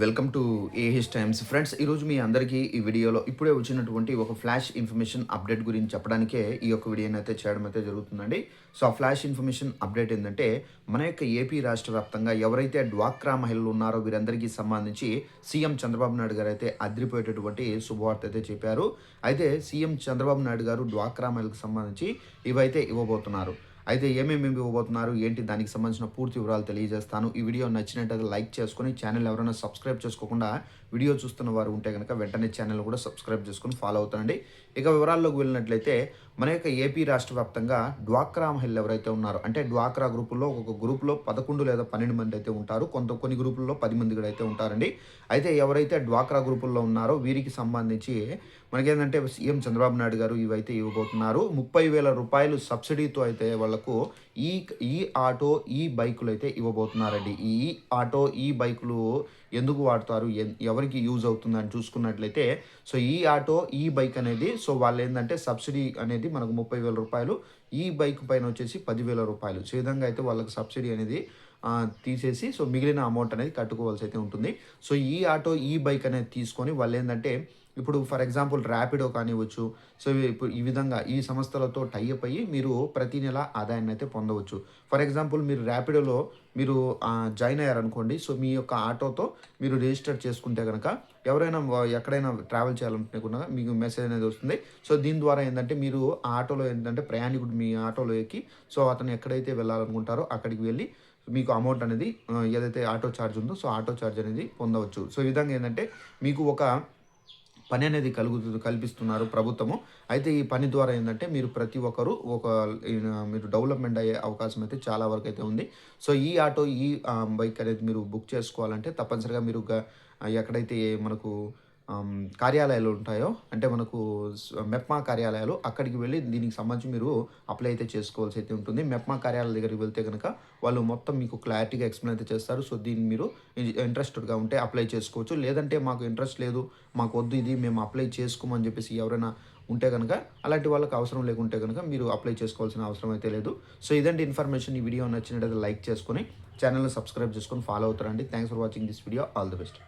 Welcome to A H Times friends ఈరోజు మీ అందరికీ ఈ వీడియోలో ఇప్పుడే వచ్చినటువంటి ఒక ఫ్లాష్ ఇన్ఫర్మేషన్ అప్డేట్ గురించి చెప్పడానికే ఈ యొక్క వీడియోని అయితే చేయడం అయితే జరుగుతుందండి. సో ఆ ఫ్లాష్ ఇన్ఫర్మేషన్ అప్డేట్ ఏంటంటే మన యొక్క ఏపీ రాష్ట్ర వ్యాప్తంగా ఎవరైతే డ్వాక్రా మహిళలు ఉన్నారో వీరందరికీ సంబంధించి సీఎం చంద్రబాబు నాయుడు గారు అయితే అదిరిపోయేటటువంటి శుభవార్త అయితే చెప్పారు. అయితే సీఎం చంద్రబాబు నాయుడు గారు డ్వాక్రా మహిళలకు సంబంధించి ఇవైతే ఇవ్వబోతున్నారు. అయితే ఏమేమి ఇవ్వబోతున్నారు ఏంటి దానికి సంబంధించిన పూర్తి వివరాలు తెలియజేస్తాను. ఈ వీడియో నచ్చినట్టయితే లైక్ చేసుకొని ఛానల్ ఎవరైనా సబ్స్క్రైబ్ చేసుకోకుండా వీడియో చూస్తున్న వారు ఉంటే కనుక వెంటనే ఛానల్ కూడా సబ్స్క్రైబ్ చేసుకొని ఫాలో అవుతానండి ఇక వివరాల్లోకి వెళ్ళినట్లయితే మన యొక్క ఏపీ రాష్ట్ర వ్యాప్తంగా డ్వాక్రా మహిళలు ఎవరైతే ఉన్నారో అంటే డ్వాక్రా గ్రూపుల్లో ఒక గ్రూపులో పదకొండు లేదా పన్నెండు మంది అయితే ఉంటారు. కొంత కొన్ని గ్రూపుల్లో పది మంది కూడా అయితే ఉంటారండి. అయితే ఎవరైతే డ్వాక్రా గ్రూపుల్లో ఉన్నారో వీరికి సంబంధించి మనకేంటంటే సీఎం చంద్రబాబు నాయుడు గారు ఇవైతే ఇవ్వబోతున్నారు. ముప్పై వేల రూపాయలు సబ్సిడీతో అయితే వాళ్ళ వాళ్ళకు ఈ ఈ ఆటో ఈ బైకులు అయితే ఇవ్వబోతున్నారండి. ఈ ఆటో ఈ బైకులు ఎందుకు వాడతారు? ఎన్- ఎవరికి యూజ్ అవుతుందని చూసుకున్నట్లయితే సో ఈ ఆటో ఈ బైక్ అనేది సో వాళ్ళు ఏంటంటే సబ్సిడీ అనేది మనకు ముప్పై వేల రూపాయలు ఈ బైక్ పైన వచ్చేసి పదివేల రూపాయలు. సో విధంగా అయితే వాళ్ళకి సబ్సిడీ అనేది తీసేసి సో మిగిలిన అమౌంట్ అనేది కట్టుకోవాల్సి అయితే ఉంటుంది. సో ఈ ఆటో ఈ బైక్ అనేది తీసుకొని వాళ్ళు ఏంటంటే ఇప్పుడు ఫర్ ఎగ్జాంపుల్ ర్యాపిడో కానివ్వచ్చు సో ఇప్పుడు ఈ విధంగా ఈ సంస్థలతో టైఅప్ అయ్యి మీరు ప్రతి నెల ఆదాయాన్ని అయితే పొందవచ్చు. ఫర్ ఎగ్జాంపుల్ మీరు ర్యాపిడోలో మీరు జాయిన్ అయ్యారనుకోండి సో మీ యొక్క ఆటోతో మీరు రిజిస్టర్ చేసుకుంటే కనుక ఎవరైనా ఎక్కడైనా ట్రావెల్ చేయాలనుకునే కూడా మీకు మెసేజ్ అనేది వస్తుంది. సో దీని ద్వారా ఏంటంటే మీరు ఆటోలో ఏంటంటే ప్రయాణికుడు మీ ఆటోలో ఎక్కి సో అతను ఎక్కడైతే వెళ్ళాలనుకుంటారో అక్కడికి వెళ్ళి మీకు అమౌంట్ అనేది ఏదైతే ఆటో ఛార్జ్ ఉందో సో ఆటో ఛార్జ్ అనేది పొందవచ్చు. సో ఈ విధంగా ఏంటంటే మీకు ఒక పని అనేది కలుగుతుంది కల్పిస్తున్నారు ప్రభుత్వము. అయితే ఈ పని ద్వారా ఏంటంటే మీరు ప్రతి ఒక్కరు ఒక మీరు డెవలప్మెంట్ అయ్యే అవకాశం అయితే చాలా వరకు అయితే ఉంది. సో ఈ ఆటో ఈ బైక్ అనేది మీరు బుక్ చేసుకోవాలంటే తప్పనిసరిగా మీరు ఎక్కడైతే మనకు కార్యాలయాలు ఉంటాయో అంటే మనకు మెప్మా కార్యాలయాలు అక్కడికి వెళ్ళి దీనికి సంబంధించి మీరు అప్లై అయితే చేసుకోవాల్సి అయితే ఉంటుంది. మెప్మా కార్యాలయాల దగ్గరికి వెళ్తే కనుక వాళ్ళు మొత్తం మీకు క్లారిటీగా ఎక్స్ప్లెయిన్ అయితే చేస్తారు. సో దీన్ని మీరు ఇంట్రెస్టెడ్గా ఉంటే అప్లై చేసుకోవచ్చు. లేదంటే మాకు ఇంట్రెస్ట్ లేదు మాకు వద్దు ఇది మేము అప్లై చేసుకోమని చెప్పేసి ఎవరైనా ఉంటే కనుక అలాంటి వాళ్ళకి అవసరం లేకుంటే కనుక మీరు అప్లై చేసుకోవాల్సిన అవసరం అయితే లేదు. సో ఇదండి ఇన్ఫర్మేషన్. ఈ వీడియో నచ్చినట్టయితే లైక్ చేసుకొని ఛానల్ని సబ్స్క్రైబ్ చేసుకొని ఫాలో అవుతారండి. Thanks for watching this video. All the best.